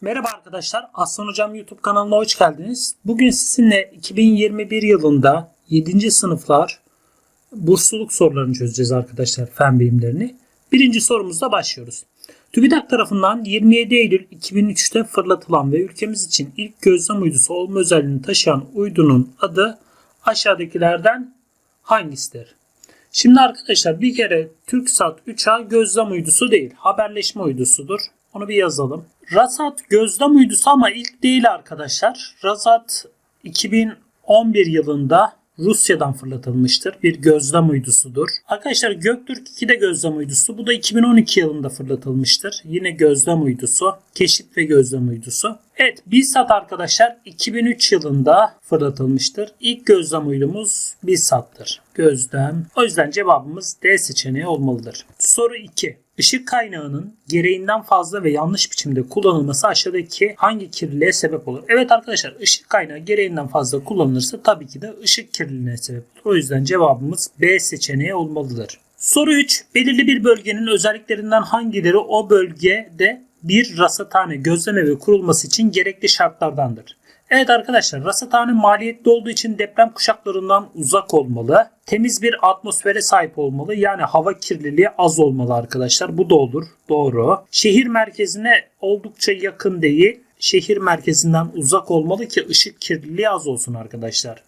Merhaba arkadaşlar, Aslan Hocam YouTube kanalına hoş geldiniz. Bugün sizinle 2021 yılında 7. sınıflar bursluluk sorularını çözeceğiz arkadaşlar, fen bilimlerini. Birinci sorumuzla başlıyoruz. TÜBİTAK tarafından 27 Eylül 2003'te fırlatılan ve ülkemiz için ilk gözlem uydusu olma özelliğini taşıyan uydunun adı aşağıdakilerden hangisidir? Şimdi arkadaşlar bir kere TürkSat 3A gözlem uydusu değil, haberleşme uydusudur. Onu bir yazalım. Rasat gözlem uydusu ama ilk değil arkadaşlar. Rasat 2011 yılında Rusya'dan fırlatılmıştır. Bir gözlem uydusudur. Arkadaşlar Göktürk 2 de gözlem uydusu. Bu da 2012 yılında fırlatılmıştır. Yine gözlem uydusu. Keşif ve gözlem uydusu. Evet BİSAT arkadaşlar 2003 yılında fırlatılmıştır. İlk gözlem uydumuz BİSAT'tır. Gözlem. O yüzden cevabımız D seçeneği olmalıdır. Soru 2. Işık kaynağının gereğinden fazla ve yanlış biçimde kullanılması aşağıdaki hangi kirliliğe sebep olur? Evet arkadaşlar ışık kaynağı gereğinden fazla kullanılırsa tabii ki de ışık kirliliğine sebep olur. O yüzden cevabımız B seçeneği olmalıdır. Soru 3. Belirli bir bölgenin özelliklerinden hangileri o bölgede bir rasathane gözlemevi kurulması için gerekli şartlardandır? Evet arkadaşlar rasathane maliyetli olduğu için deprem kuşaklarından uzak olmalı. Temiz bir atmosfere sahip olmalı. Yani hava kirliliği az olmalı arkadaşlar. Bu da olur. Doğru. Şehir merkezine oldukça yakın değil. Şehir merkezinden uzak olmalı ki ışık kirliliği az olsun arkadaşlar.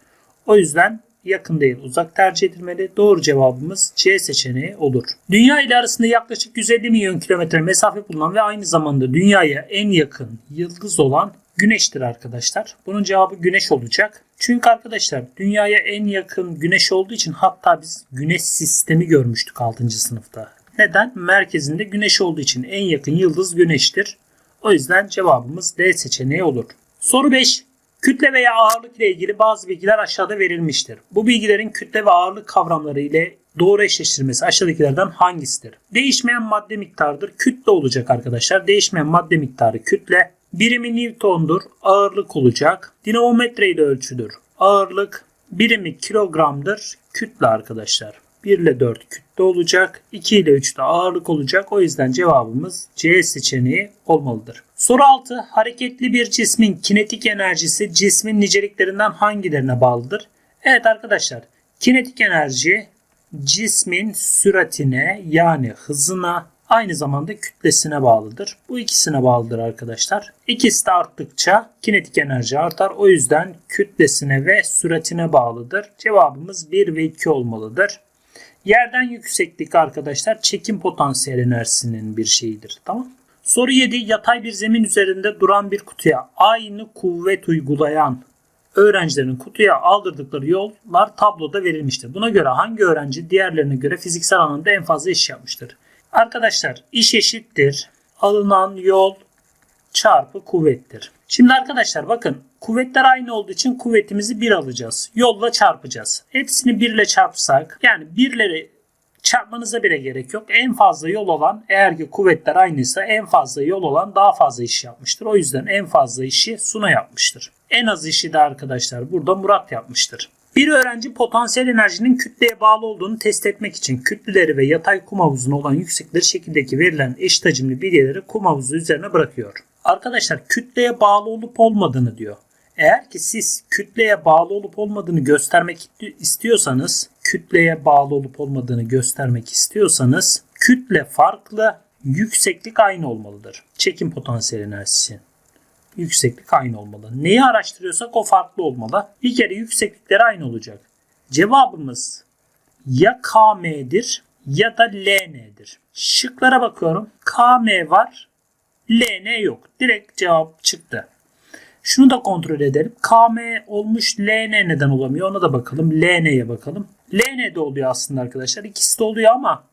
O yüzden yakın değil uzak tercih edilmeli. Doğru cevabımız C seçeneği olur. Dünya ile arasında yaklaşık 150 milyon kilometre mesafe bulunan ve aynı zamanda dünyaya en yakın yıldız olan Güneştir arkadaşlar. Bunun cevabı güneş olacak. Çünkü arkadaşlar dünyaya en yakın güneş olduğu için hatta biz güneş sistemi görmüştük 6. sınıfta. Neden? Merkezinde güneş olduğu için en yakın yıldız güneştir. O yüzden cevabımız D seçeneği olur. Soru 5. Kütle veya ağırlık ile ilgili bazı bilgiler aşağıda verilmiştir. Bu bilgilerin kütle ve ağırlık kavramları ile doğru eşleştirmesi aşağıdakilerden hangisidir? Değişmeyen madde miktarıdır. Kütle olacak arkadaşlar. Değişmeyen madde miktarı kütle. Birimi Newton'dur. Ağırlık olacak. Dinamometre ile ölçülür. Ağırlık birimi kilogramdır. Kütle arkadaşlar. 1 ile 4 kütle olacak. 2 ile 3 de ağırlık olacak. O yüzden cevabımız C seçeneği olmalıdır. Soru 6. Hareketli bir cismin kinetik enerjisi cismin niceliklerinden hangilerine bağlıdır? Evet arkadaşlar. Kinetik enerji cismin süratine yani hızına aynı zamanda kütlesine bağlıdır. Bu ikisine bağlıdır arkadaşlar. İkisi de arttıkça kinetik enerji artar. O yüzden kütlesine ve süratine bağlıdır. Cevabımız 1 ve 2 olmalıdır. Yerden yükseklik arkadaşlar çekim potansiyel enerjisinin bir şeyidir. Tamam Soru 7. Yatay bir zemin üzerinde duran bir kutuya aynı kuvvet uygulayan öğrencilerin kutuya aldırdıkları yollar tabloda verilmiştir. Buna göre hangi öğrenci diğerlerine göre fiziksel anlamda en fazla iş yapmıştır? Arkadaşlar iş eşittir. Alınan yol çarpı kuvvettir. Şimdi arkadaşlar bakın kuvvetler aynı olduğu için kuvvetimizi 1 alacağız. Yolla çarpacağız. Hepsini 1 ile çarpsak yani birleri çarpmanıza bile gerek yok. En fazla yol olan eğer ki kuvvetler aynıysa en fazla yol olan daha fazla iş yapmıştır. O yüzden en fazla işi Suna yapmıştır. En az işi de arkadaşlar burada Murat yapmıştır. Bir öğrenci potansiyel enerjinin kütleye bağlı olduğunu test etmek için kütleleri ve yatay kum havuzuna olan yüksekleri şekildeki verilen eşit hacimli bilyeleri kum havuzu üzerine bırakıyor. Arkadaşlar kütleye bağlı olup olmadığını diyor. Eğer ki siz kütleye bağlı olup olmadığını göstermek istiyorsanız, kütleye bağlı olup olmadığını göstermek istiyorsanız kütle farklı, yükseklik aynı olmalıdır. Çekim potansiyel enerjisi yükseklik aynı olmalı. Neyi araştırıyorsak o farklı olmalı. Bir kere yükseklikleri aynı olacak. Cevabımız ya KM'dir ya da LN'dir. Şıklara bakıyorum. KM var, LN yok. Direkt cevap çıktı. Şunu da kontrol edelim. KM olmuş LN neden olamıyor ona da bakalım. LN'ye bakalım. LN de oluyor aslında arkadaşlar. İkisi de oluyor ama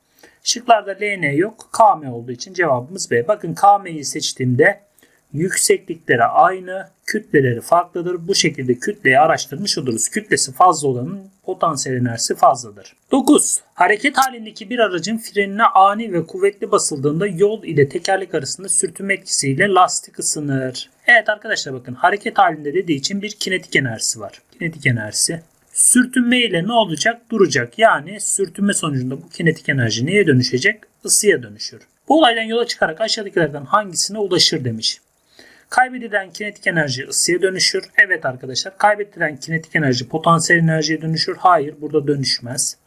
şıklarda LN yok. KM olduğu için cevabımız B. Bakın KM'yi seçtiğimde yükseklikleri aynı, kütleleri farklıdır. Bu şekilde kütleyi araştırmış oluruz. Kütlesi fazla olanın potansiyel enerjisi fazladır. 9. Hareket halindeki bir aracın frenine ani ve kuvvetli basıldığında yol ile tekerlek arasında sürtünme etkisiyle lastik ısınır. Evet arkadaşlar bakın hareket halinde dediği için bir kinetik enerjisi var. Kinetik enerjisi. Sürtünme ile ne olacak? Duracak. Yani sürtünme sonucunda bu kinetik enerji neye dönüşecek? Isıya dönüşür. Bu olaydan yola çıkarak aşağıdakilerden hangisine ulaşır demiş. Kaybedilen kinetik enerji ısıya dönüşür. Evet arkadaşlar. Kaybedilen kinetik enerji potansiyel enerjiye dönüşür. Hayır burada dönüşmez.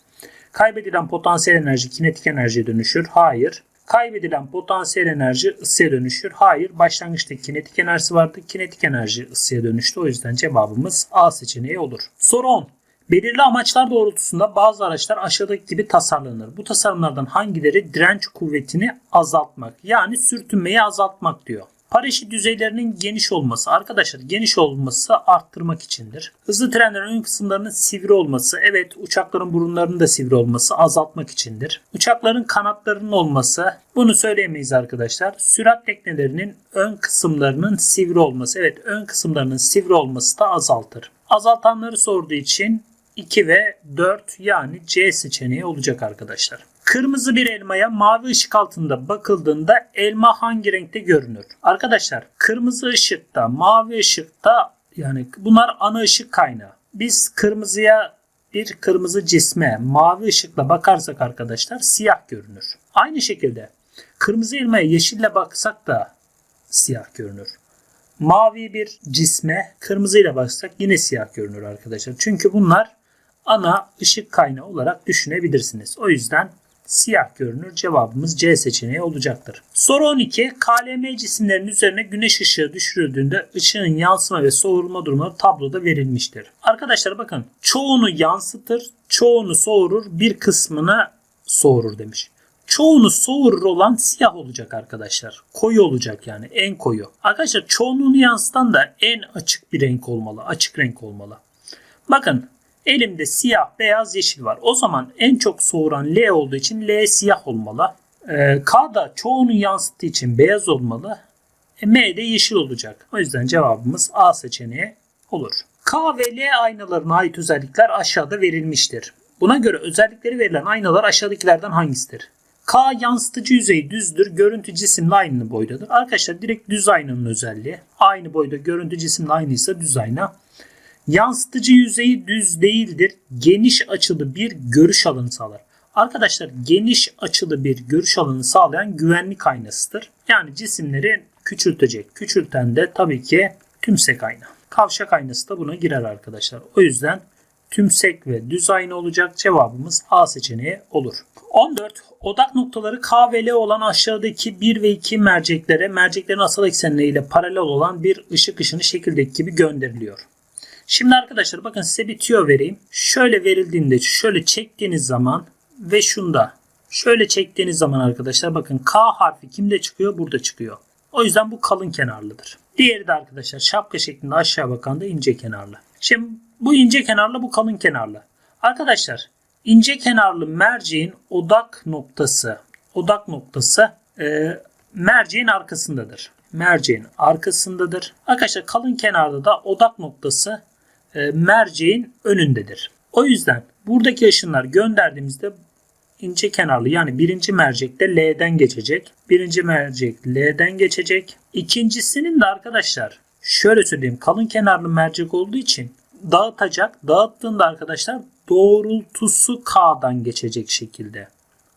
Kaybedilen potansiyel enerji kinetik enerjiye dönüşür. Hayır. Kaybedilen potansiyel enerji ısıya dönüşür. Hayır. Başlangıçta kinetik enerjisi vardı. Kinetik enerji ısıya dönüştü. O yüzden cevabımız A seçeneği olur. Soru 10. Belirli amaçlar doğrultusunda bazı araçlar aşağıdaki gibi tasarlanır. Bu tasarımlardan hangileri direnç kuvvetini azaltmak yani sürtünmeyi azaltmak diyor. Paraşüt düzeylerinin geniş olması arkadaşlar geniş olması arttırmak içindir. Hızlı trenlerin ön kısımlarının sivri olması evet uçakların burunlarının da sivri olması azaltmak içindir. Uçakların kanatlarının olması bunu söyleyemeyiz arkadaşlar. Sürat teknelerinin ön kısımlarının sivri olması evet ön kısımlarının sivri olması da azaltır. Azaltanları sorduğu için 2 ve 4 yani C seçeneği olacak arkadaşlar. Kırmızı bir elmaya mavi ışık altında bakıldığında elma hangi renkte görünür? Arkadaşlar kırmızı ışıkta, mavi ışıkta yani bunlar ana ışık kaynağı. Biz kırmızıya bir kırmızı cisme mavi ışıkla bakarsak arkadaşlar siyah görünür. Aynı şekilde kırmızı elmaya yeşille baksak da siyah görünür. Mavi bir cisme kırmızıyla baksak yine siyah görünür arkadaşlar. Çünkü bunlar ana ışık kaynağı olarak düşünebilirsiniz. O yüzden siyah görünür. Cevabımız C seçeneği olacaktır. Soru 12. KLM cisimlerin üzerine güneş ışığı düşürüldüğünde ışığın yansıma ve soğurma durumları tabloda verilmiştir. Arkadaşlar bakın çoğunu yansıtır, çoğunu soğurur, bir kısmını soğurur demiş. Çoğunu soğurur olan siyah olacak arkadaşlar. Koyu olacak yani en koyu. Arkadaşlar çoğunluğunu yansıtan da en açık bir renk olmalı. Açık renk olmalı. Bakın Elimde siyah, beyaz, yeşil var. O zaman en çok soğuran L olduğu için L siyah olmalı. Ee, K da çoğunu yansıttığı için beyaz olmalı. E, M de yeşil olacak. O yüzden cevabımız A seçeneği olur. K ve L aynalarına ait özellikler aşağıda verilmiştir. Buna göre özellikleri verilen aynalar aşağıdakilerden hangisidir? K yansıtıcı yüzeyi düzdür. Görüntü cisimle aynı boydadır. Arkadaşlar direkt düz aynanın özelliği. Aynı boyda görüntü cisimle aynıysa düz ayna. Yansıtıcı yüzeyi düz değildir. Geniş açılı bir görüş alanı sağlar. Arkadaşlar geniş açılı bir görüş alanı sağlayan güvenlik aynasıdır. Yani cisimleri küçültecek. Küçülten de tabii ki tümsek ayna. Kavşak aynası da buna girer arkadaşlar. O yüzden tümsek ve düz ayna olacak cevabımız A seçeneği olur. 14. Odak noktaları K ve L olan aşağıdaki 1 ve 2 merceklere merceklerin asal eksenleriyle paralel olan bir ışık ışını şekildeki gibi gönderiliyor. Şimdi arkadaşlar bakın size bir tüyo vereyim. Şöyle verildiğinde şöyle çektiğiniz zaman ve şunda şöyle çektiğiniz zaman arkadaşlar bakın K harfi kimde çıkıyor? Burada çıkıyor. O yüzden bu kalın kenarlıdır. Diğeri de arkadaşlar şapka şeklinde aşağı bakan da ince kenarlı. Şimdi bu ince kenarlı bu kalın kenarlı. Arkadaşlar ince kenarlı merceğin odak noktası odak noktası e, merceğin arkasındadır. Merceğin arkasındadır. Arkadaşlar kalın kenarda da odak noktası e, merceğin önündedir. O yüzden buradaki ışınlar gönderdiğimizde ince kenarlı yani birinci mercekte L'den geçecek. Birinci mercek L'den geçecek. İkincisinin de arkadaşlar şöyle söyleyeyim kalın kenarlı mercek olduğu için dağıtacak. Dağıttığında arkadaşlar doğrultusu K'dan geçecek şekilde.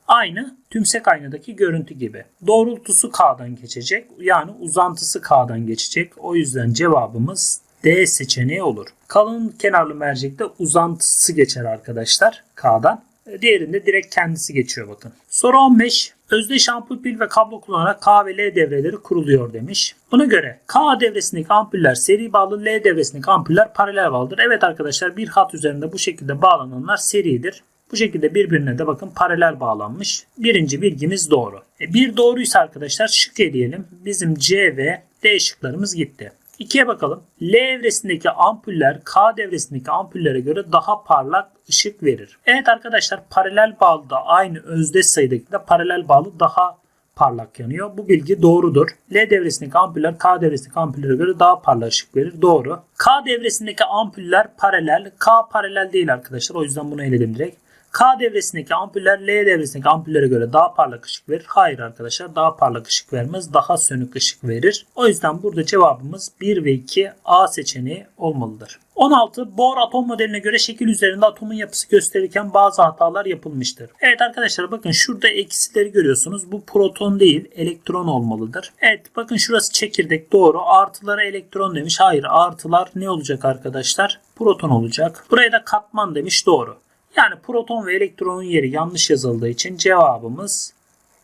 Aynı tümsek aynadaki görüntü gibi. Doğrultusu K'dan geçecek. Yani uzantısı K'dan geçecek. O yüzden cevabımız D seçeneği olur. Kalın kenarlı mercekte uzantısı geçer arkadaşlar K'dan. Diğerinde direkt kendisi geçiyor bakın. Soru 15. Özdeş ampul pil ve kablo kullanarak K ve L devreleri kuruluyor demiş. Buna göre K devresindeki ampuller seri bağlı, L devresindeki ampuller paralel bağlıdır. Evet arkadaşlar bir hat üzerinde bu şekilde bağlananlar seridir. Bu şekilde birbirine de bakın paralel bağlanmış. Birinci bilgimiz doğru. E, bir doğruysa arkadaşlar şık eleyelim. Bizim C ve D şıklarımız gitti. 2'ye bakalım. L evresindeki ampuller K devresindeki ampullere göre daha parlak ışık verir. Evet arkadaşlar paralel bağlı da aynı özdeş sayıdaki de paralel bağlı daha parlak yanıyor. Bu bilgi doğrudur. L devresindeki ampuller K devresindeki ampullere göre daha parlak ışık verir. Doğru. K devresindeki ampuller paralel. K paralel değil arkadaşlar. O yüzden bunu eledim direkt. K devresindeki ampuller L devresindeki ampullere göre daha parlak ışık verir. Hayır arkadaşlar daha parlak ışık vermez. Daha sönük ışık verir. O yüzden burada cevabımız 1 ve 2 A seçeneği olmalıdır. 16. Bohr atom modeline göre şekil üzerinde atomun yapısı gösterirken bazı hatalar yapılmıştır. Evet arkadaşlar bakın şurada eksileri görüyorsunuz. Bu proton değil elektron olmalıdır. Evet bakın şurası çekirdek doğru. Artılara elektron demiş. Hayır artılar ne olacak arkadaşlar? Proton olacak. Buraya da katman demiş doğru. Yani proton ve elektronun yeri yanlış yazıldığı için cevabımız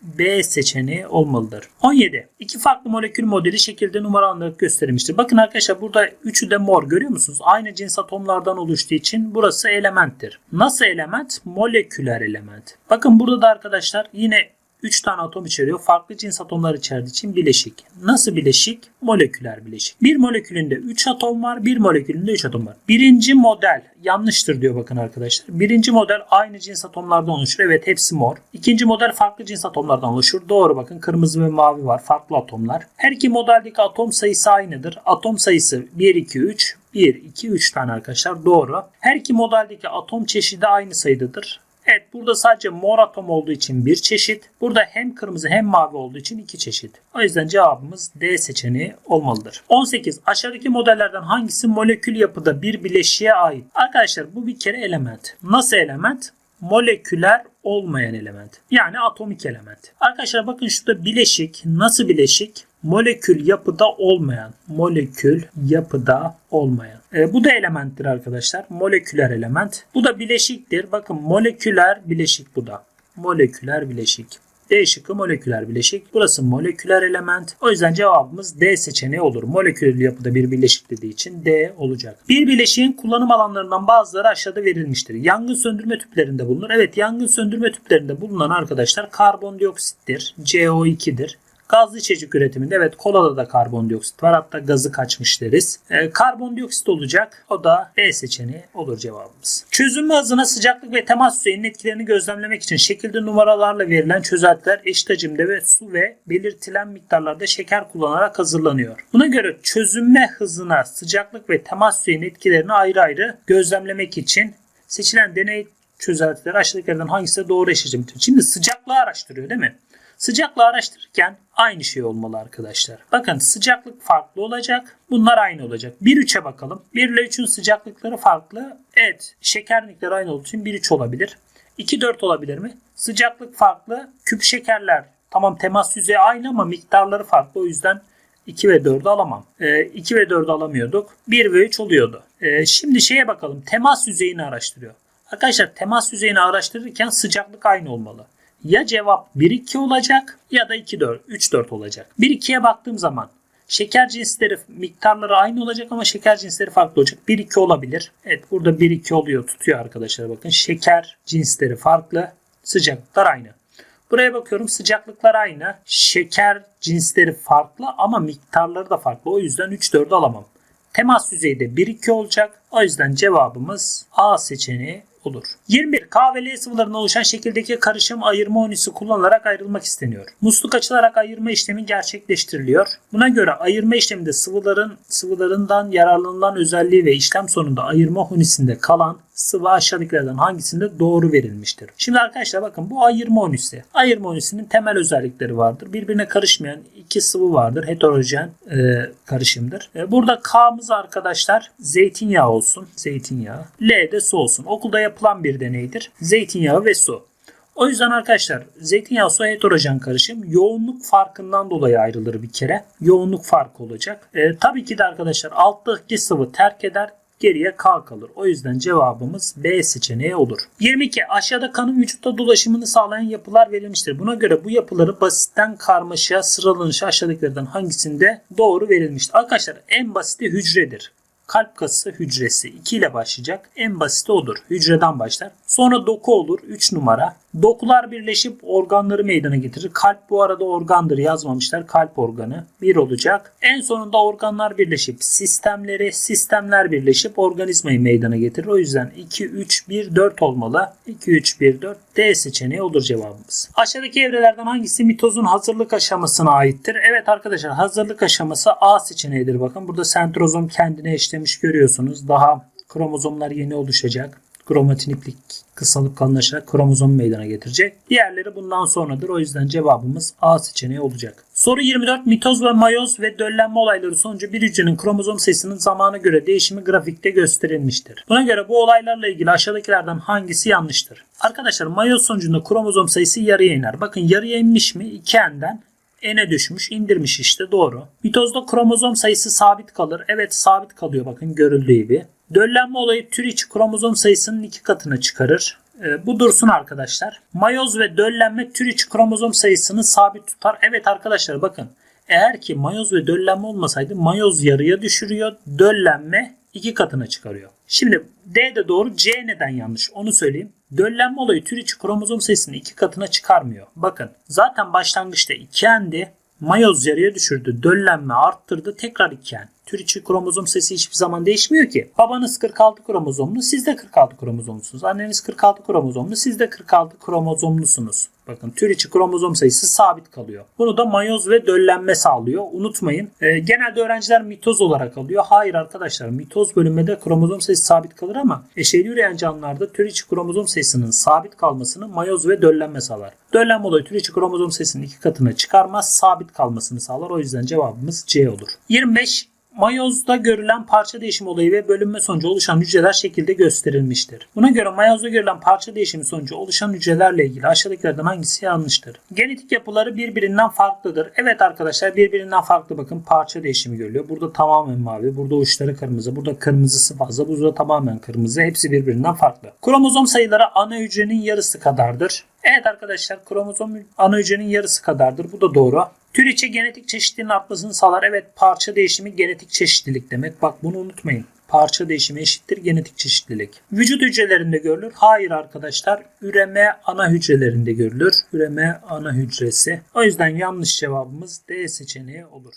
B seçeneği olmalıdır. 17. İki farklı molekül modeli şekilde numaralandırıp gösterilmiştir. Bakın arkadaşlar burada üçü de mor görüyor musunuz? Aynı cins atomlardan oluştuğu için burası elementtir. Nasıl element? Moleküler element. Bakın burada da arkadaşlar yine 3 tane atom içeriyor. Farklı cins atomlar içerdiği için bileşik. Nasıl bileşik? Moleküler bileşik. Bir molekülünde 3 atom var, bir molekülünde 3 atom var. Birinci model yanlıştır diyor bakın arkadaşlar. Birinci model aynı cins atomlardan oluşur. Evet hepsi mor. İkinci model farklı cins atomlardan oluşur. Doğru bakın kırmızı ve mavi var. Farklı atomlar. Her iki modeldeki atom sayısı aynıdır. Atom sayısı 1, 2, 3. 1, 2, 3 tane arkadaşlar. Doğru. Her iki modeldeki atom çeşidi aynı sayıdadır. Evet burada sadece mor atom olduğu için bir çeşit. Burada hem kırmızı hem mavi olduğu için iki çeşit. O yüzden cevabımız D seçeneği olmalıdır. 18. Aşağıdaki modellerden hangisi molekül yapıda bir bileşiğe ait? Arkadaşlar bu bir kere element. Nasıl element? Moleküler olmayan element. Yani atomik element. Arkadaşlar bakın şurada bileşik. Nasıl bileşik? Molekül yapıda olmayan. Molekül yapıda olmayan. E, bu da elementtir arkadaşlar. Moleküler element. Bu da bileşiktir. Bakın moleküler bileşik bu da. Moleküler bileşik. D şıkkı moleküler bileşik. Burası moleküler element. O yüzden cevabımız D seçeneği olur. Moleküler yapıda bir bileşik dediği için D olacak. Bir bileşiğin kullanım alanlarından bazıları aşağıda verilmiştir. Yangın söndürme tüplerinde bulunur. Evet yangın söndürme tüplerinde bulunan arkadaşlar karbondioksittir. CO2'dir. Gazlı içecek üretiminde evet kolada da karbondioksit var. Hatta gazı kaçmış deriz. E, karbondioksit olacak. O da B seçeneği olur cevabımız. Çözünme hızına sıcaklık ve temas düzeyinin etkilerini gözlemlemek için şekilde numaralarla verilen çözeltiler eşit hacimde ve su ve belirtilen miktarlarda şeker kullanarak hazırlanıyor. Buna göre çözünme hızına sıcaklık ve temas düzeyinin etkilerini ayrı ayrı gözlemlemek için seçilen deney çözeltileri aşağıdakilerden hangisi doğru eşittir? Şimdi sıcaklığı araştırıyor değil mi? Sıcaklığı araştırırken aynı şey olmalı arkadaşlar. Bakın sıcaklık farklı olacak. Bunlar aynı olacak. 1-3'e bakalım. 1 ile 3'ün sıcaklıkları farklı. Evet şeker miktarı aynı olduğu için 1-3 olabilir. 2-4 olabilir mi? Sıcaklık farklı. Küp şekerler tamam temas yüzeyi aynı ama miktarları farklı. O yüzden 2 ve 4'ü alamam. E, 2 ve 4'ü alamıyorduk. 1 ve 3 oluyordu. E, şimdi şeye bakalım. Temas yüzeyini araştırıyor. Arkadaşlar temas yüzeyini araştırırken sıcaklık aynı olmalı ya cevap 1-2 olacak ya da 2-4, 3-4 olacak. 1-2'ye baktığım zaman şeker cinsleri miktarları aynı olacak ama şeker cinsleri farklı olacak. 1-2 olabilir. Evet burada 1-2 oluyor tutuyor arkadaşlar bakın. Şeker cinsleri farklı, sıcaklıklar aynı. Buraya bakıyorum sıcaklıklar aynı. Şeker cinsleri farklı ama miktarları da farklı. O yüzden 3-4'ü alamam. Temas yüzeyi de 1-2 olacak. O yüzden cevabımız A seçeneği olur. 21. K ve L sıvılarından oluşan şekildeki karışım ayırma onisi kullanılarak ayrılmak isteniyor. Musluk açılarak ayırma işlemi gerçekleştiriliyor. Buna göre ayırma işleminde sıvıların sıvılarından yararlanılan özelliği ve işlem sonunda ayırma hunisinde kalan sıvı aşağıdakilerden hangisinde doğru verilmiştir? Şimdi arkadaşlar bakın bu ayırma onisi. Ayırma onisinin temel özellikleri vardır. Birbirine karışmayan iki sıvı vardır. Heterojen e, karışımdır. E, burada K'mız arkadaşlar zeytinyağı olsun. Zeytinyağı. L de su olsun. Okulda yapılan bir deneydir. Zeytinyağı ve su. O yüzden arkadaşlar zeytinyağı su heterojen karışım yoğunluk farkından dolayı ayrılır bir kere. Yoğunluk farkı olacak. E, tabii ki de arkadaşlar alttaki sıvı terk eder geriye K kalır. O yüzden cevabımız B seçeneği olur. 22. Aşağıda kanın vücutta dolaşımını sağlayan yapılar verilmiştir. Buna göre bu yapıları basitten karmaşaya sıralanışı aşağıdakilerden hangisinde doğru verilmiştir? Arkadaşlar en basiti hücredir. Kalp kası hücresi 2 ile başlayacak. En basiti odur. Hücreden başlar. Sonra doku olur 3 numara. Dokular birleşip organları meydana getirir. Kalp bu arada organdır yazmamışlar. Kalp organı 1 olacak. En sonunda organlar birleşip sistemleri, sistemler birleşip organizmayı meydana getirir. O yüzden 2, 3, 1, 4 olmalı. 2, 3, 1, 4 D seçeneği olur cevabımız. Aşağıdaki evrelerden hangisi mitozun hazırlık aşamasına aittir? Evet arkadaşlar hazırlık aşaması A seçeneğidir. Bakın burada sentrozom kendine eşlemiş görüyorsunuz. Daha kromozomlar yeni oluşacak. Kromatin iplik kısalıp kalınlaşarak kromozom meydana getirecek. Diğerleri bundan sonradır. O yüzden cevabımız A seçeneği olacak. Soru 24. Mitoz ve mayoz ve döllenme olayları sonucu bir hücrenin kromozom sayısının zamana göre değişimi grafikte gösterilmiştir. Buna göre bu olaylarla ilgili aşağıdakilerden hangisi yanlıştır? Arkadaşlar mayoz sonucunda kromozom sayısı yarıya iner. Bakın yarıya inmiş mi? 2n'den n'e düşmüş, indirmiş işte doğru. Mitozda kromozom sayısı sabit kalır. Evet sabit kalıyor bakın görüldüğü gibi. Döllenme olayı tür içi kromozom sayısının iki katına çıkarır. Ee, bu dursun arkadaşlar. Mayoz ve döllenme tür içi kromozom sayısını sabit tutar. Evet arkadaşlar bakın. Eğer ki mayoz ve döllenme olmasaydı mayoz yarıya düşürüyor. Döllenme iki katına çıkarıyor. Şimdi D de doğru C neden yanlış onu söyleyeyim. Döllenme olayı tür içi kromozom sayısını iki katına çıkarmıyor. Bakın zaten başlangıçta 2n'di. Mayoz yarıya düşürdü. Döllenme arttırdı. Tekrar 2n. Tür içi kromozom sayısı hiçbir zaman değişmiyor ki. Babanız 46 kromozomlu, siz de 46 kromozomlusunuz. Anneniz 46 kromozomlu, siz de 46 kromozomlusunuz. Bakın tür içi kromozom sayısı sabit kalıyor. Bunu da mayoz ve döllenme sağlıyor. Unutmayın. Ee, genelde öğrenciler mitoz olarak alıyor. Hayır arkadaşlar mitoz bölünmede kromozom sayısı sabit kalır ama eşeğli üreyen canlılarda tür içi kromozom sayısının sabit kalmasını mayoz ve döllenme sağlar. Döllenme olayı tür içi kromozom sayısının iki katına çıkarmaz, sabit kalmasını sağlar. O yüzden cevabımız C olur. 25 Mayozda görülen parça değişimi olayı ve bölünme sonucu oluşan hücreler şekilde gösterilmiştir. Buna göre mayozda görülen parça değişimi sonucu oluşan hücrelerle ilgili aşağıdakilerden hangisi yanlıştır? Genetik yapıları birbirinden farklıdır. Evet arkadaşlar birbirinden farklı bakın parça değişimi görülüyor. Burada tamamen mavi, burada uçları kırmızı, burada kırmızısı fazla, burada tamamen kırmızı. Hepsi birbirinden farklı. Kromozom sayıları ana hücrenin yarısı kadardır. Evet arkadaşlar kromozom ana hücrenin yarısı kadardır. Bu da doğru. Tür içi genetik çeşitliliğin artmasını sağlar. Evet parça değişimi genetik çeşitlilik demek. Bak bunu unutmayın. Parça değişimi eşittir genetik çeşitlilik. Vücut hücrelerinde görülür. Hayır arkadaşlar. Üreme ana hücrelerinde görülür. Üreme ana hücresi. O yüzden yanlış cevabımız D seçeneği olur.